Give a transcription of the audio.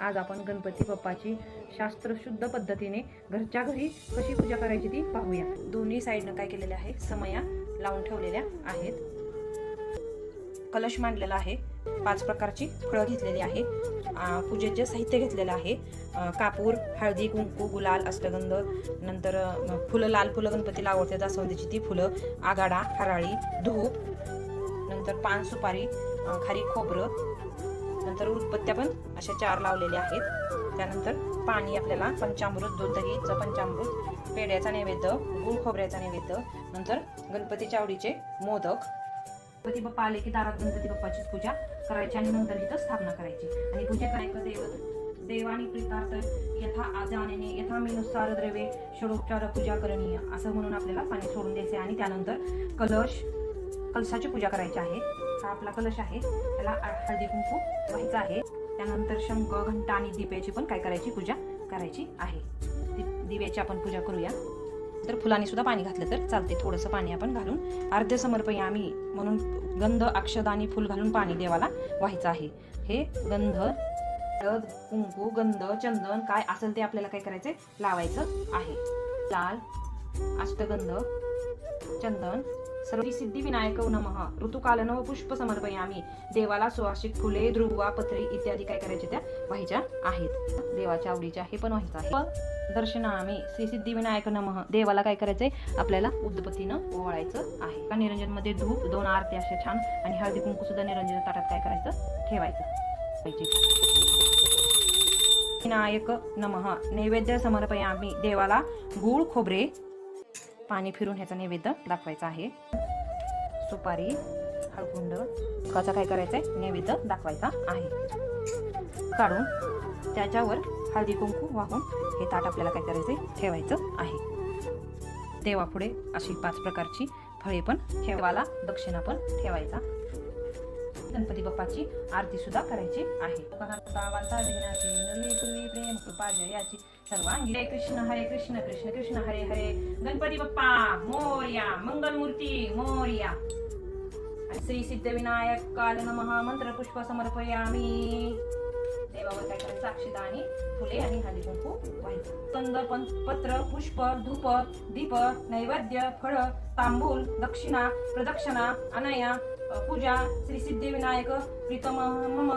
आज आपण गणपती बाप्पाची शास्त्रशुद्ध पद्धतीने घरच्या घरी कशी पूजा करायची ती पाहूया. दोन्ही साईडनं काय केलेले आहे? समया लावून ठेवलेल्या आहेत. कलश मांडलेला आहे. पाच प्रकारची फळं घेतलेली आहे. पूजेचे साहित्य घेतलेलं आहे कापूर हळदी कुंकू गुलाल अष्टगंध नंतर फुलं लाल फुलं गणपतीला आवडते जास्वंदीची ती फुलं आगाडा हराळी धूप नंतर पान सुपारी खारी खोबरं नंतर उदपत्त्या पण अशा चार लावलेल्या आहेत. त्यानंतर पाणी आपल्याला पंचामृत दूध दहीचं पंचामृत पेड्याचा नैवेद्य गुळ खोबऱ्याचा नैवेद्य नंतर गणपतीच्या आवडीचे मोदक गणपती बाप्पा आले की दारात गणपती बाप्पाचीच पूजा करायची आणि नंतर इथं स्थापना करायची. आणि पूजा करायचं देव देवानी प्रीतार्थ यथा आजाने यथा मेनुसार द्रव्ये षडोपचार पूजा करणीय असं म्हणून आपल्याला पाणी सोडून द्यायचे आणि त्यानंतर कलश कलशाची पूजा करायची आहे. हा आपला कलश आहे. त्याला हळदी कुंकू व्हायचा आहे. त्यानंतर शंख घंटा आणि दिव्याची पण काय करायची? पूजा करायची आहे. दिव्याची आपण पूजा करूया. तर फुलांनी सुद्धा पाणी घातलं तर चालते थोडंसं पाणी आपण घालून अर्ध्य आम्ही म्हणून गंध अक्षद आणि फुल घालून पाणी देवाला व्हायचं आहे. हे गंध हळद कुंकू गंध चंदन काय असेल ते आपल्याला काय करायचंय? लावायचं आहे. लाल अष्टगंध चंदन सर्व सिद्धी विनायक नमः. ऋतुकाल नव पुष्प समर्पयामी. देवाला सुवासिक फुले ध्रुवा पत्री इत्यादी काय करायचे त्या व्हायच्या आहेत. देवाच्या आवडीच्या हे पण व्हायचं आहे. प- दर्शनामी. श्री सिद्धिविनायक नमः. देवाला काय करायचंय? आपल्याला उद्बत्तीनं ओवाळायचं आहे. का निरंजनमध्ये धूप दोन आरती असे छान आणि हळदी कुंकू सुद्धा निरंजन ताटात काय करायचं? ठेवायचं. पाहिजे विनायक नमः. नैवेद्य समर्पयामी. देवाला गूळ खोबरे पाणी फिरून ह्याचा नैवेद्य दाखवायचा आहे. सुपारी हळकुंड कसा काय करायचा आहे नैवेद्य दाखवायचा आहे. काढून त्याच्यावर हळदी कुंकू वाहून हे ताट आपल्याला काय करायचंय? ठेवायचं आहे. देवापुढे अशी पाच प्रकारची फळे पण ठेवाला दक्षिणा पण ठेवायचा. गणपती बाप्पाची आरती सुद्धा करायची आहे. वाचा विघ्नाची नवी पूर्वी प्रेम कृपा जयाची सर्वांगी हरे कृष्ण हरे कृष्ण कृष्ण कृष्ण हरे हरे. गणपती बाप्पा मोर्या मंगलमूर्ती मोर्या. श्री सिद्धविनायक काल नमः मंत्र पुष्प समर्पयामी. देवावर काय करायचं? अक्षता फुले आणि हळदी कुंकू व्हायचं पत्र पुष्प धूप दीप नैवेद्य फळ तांबूल दक्षिणा प्रदक्षिणा अनया पूजा श्री सिद्धिविनायक प्रीतम मम